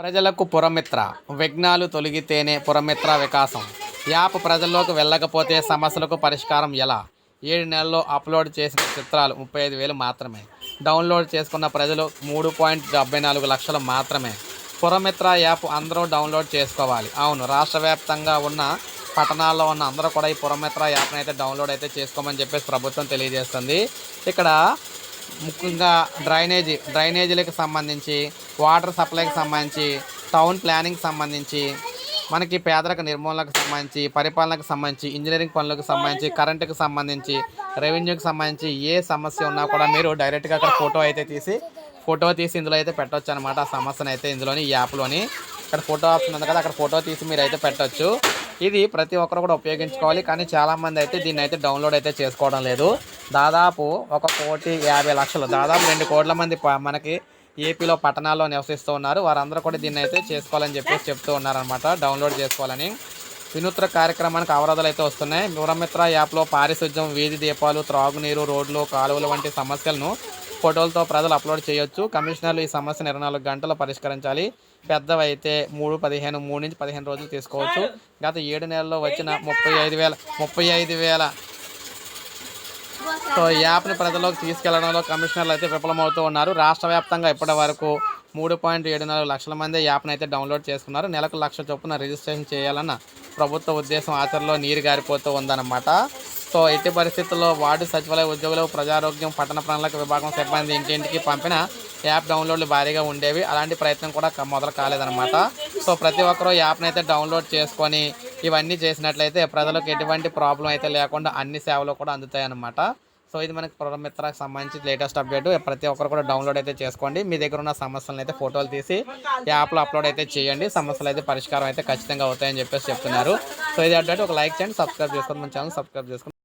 ప్రజలకు పురమిత్ర విఘ్నాలు తొలగితేనే పురమిత్ర వికాసం. యాప్ ప్రజల్లోకి వెళ్ళకపోతే సమస్యలకు పరిష్కారం ఎలా? ఏడు నెలల్లో అప్లోడ్ చేసిన చిత్రాలు ముప్పై ఐదు వేలు మాత్రమే. డౌన్లోడ్ చేసుకున్న ప్రజలు మూడు పాయింట్ డెబ్బై నాలుగు లక్షలు మాత్రమే. పురమిత్ర యాప్ అందరూ డౌన్లోడ్ చేసుకోవాలి. అవును రాష్ట్ర వ్యాప్తంగా ఉన్న పట్టణాల్లో ఉన్న అందరూ కూడా ఈ పురమిత్ర యాప్ని అయితే డౌన్లోడ్ అయితే చేసుకోమని చెప్పేసి ప్రభుత్వం తెలియజేస్తుంది. ఇక్కడ ముఖ్యంగా డ్రైనేజీ డ్రైనేజీలకు సంబంధించి వాటర్ సప్లైకి సంబంధించి టౌన్ ప్లానింగ్కి సంబంధించి మనకి పేదరిక నిర్మూలనకు సంబంధించి పరిపాలనకు సంబంధించి ఇంజనీరింగ్ పనులకు సంబంధించి కరెంటుకు సంబంధించి రెవెన్యూకి సంబంధించి ఏ సమస్య ఉన్నా కూడా మీరు డైరెక్ట్గా అక్కడ ఫోటో అయితే తీసి ఫోటో తీసి ఇందులో అయితే పెట్టొచ్చు అనమాట ఆ సమస్యను అయితే ఇందులోని ఈ యాప్లోని ఇక్కడ ఫోటో ఆప్షన్ ఉంది కదా అక్కడ ఫోటో తీసి మీరు అయితే పెట్టొచ్చు. ఇది ప్రతి ఒక్కరు కూడా ఉపయోగించుకోవాలి. కానీ చాలామంది అయితే దీన్ని అయితే డౌన్లోడ్ అయితే చేసుకోవడం లేదు. దాదాపు ఒక కోటి యాభై లక్షలు. దాదాపు రెండు కోట్ల మంది ప- మనకి ఏపీలో పట్టణాల్లో నివసిస్తూ ఉన్నారు. వారందరూ కూడా దీన్ని అయితే చేసుకోవాలని చెప్పేసి చెప్తూ ఉన్నారనమాట డౌన్లోడ్ చేసుకోవాలని. వినూత్న కార్యక్రమానికి అవరోధాలు అయితే వస్తున్నాయి. మురమిత్ర యాప్లో పారిశుద్ధ్యం వీధి దీపాలు త్రాగునీరు రోడ్లు కాలువలు వంటి సమస్యలను ఫోటోలతో ప్రజలు అప్లోడ్ చేయొచ్చు. కమిషనర్లు ఈ సమస్యను ఇరవై నాలుగు గంటలు పరిష్కరించాలి. పెద్దవైతే మూడు పదిహేను మూడు నుంచి పదిహేను రోజులు తీసుకోవచ్చు. గత ఏడు నెలల్లో వచ్చిన ముప్పై ఐదు వేల ముప్పై ఐదు వేల సో ఈ యాప్ని ప్రజల్లోకి తీసుకెళ్ళడంలో కమిషనర్లు అయితే విఫలమవుతూ ఉన్నారు. రాష్ట్ర వ్యాప్తంగా ఇప్పటి వరకు మూడు పాయింట్ ఏడు నాలుగు లక్షల మంది ఈ యాప్ని అయితే డౌన్లోడ్ చేసుకున్నారు. నెలకు లక్ష చొప్పున రిజిస్ట్రేషన్ చేయాలన్న ప్రభుత్వ ఉద్దేశం ఆచరణలో నీరు గారిపోతూ ఉందన్నమాట. సో ఎట్టి పరిస్థితుల్లో వార్డు సచివాలయ ఉద్యోగులు ప్రజారోగ్యం పట్టణ ప్రణాళిక విభాగం సిబ్బంది ఇంటింటికి పంపిన యాప్ డౌన్లోడ్లు భారీగా ఉండేవి. అలాంటి ప్రయత్నం కూడా మొదలు కాలేదన్నమాట. సో ప్రతి ఒక్కరూ యాప్ని అయితే డౌన్లోడ్ చేసుకొని ఇవన్నీ చేసినట్లయితే ప్రజలకు ఎటువంటి ప్రాబ్లం అయితే లేకుండా అన్ని సేవలు కూడా అందుతాయి అన్నమాట. సో ఇది మనకి పురమిత్రకు సంబంధించి లేటెస్ట్ అప్డేట్. ప్రతి ఒక్కరు కూడా డౌన్లోడ్ అయితే చేసుకోండి. మీ దగ్గర ఉన్న సమస్యలను అయితే ఫోటోలు తీసి యాప్లో అప్లోడ్ అయితే చేయండి. సమస్యలు అయితే పరిష్కారం అయితే ఖచ్చితంగా అవుతాయని చెప్పేసి చెప్తున్నారు. సో ఇది అప్డేట్. ఒక లైక్ చేయండి. సబ్స్క్రైబ్ చేసుకోండి. మన ఛానల్ సబ్స్క్రైబ్ చేసుకోండి.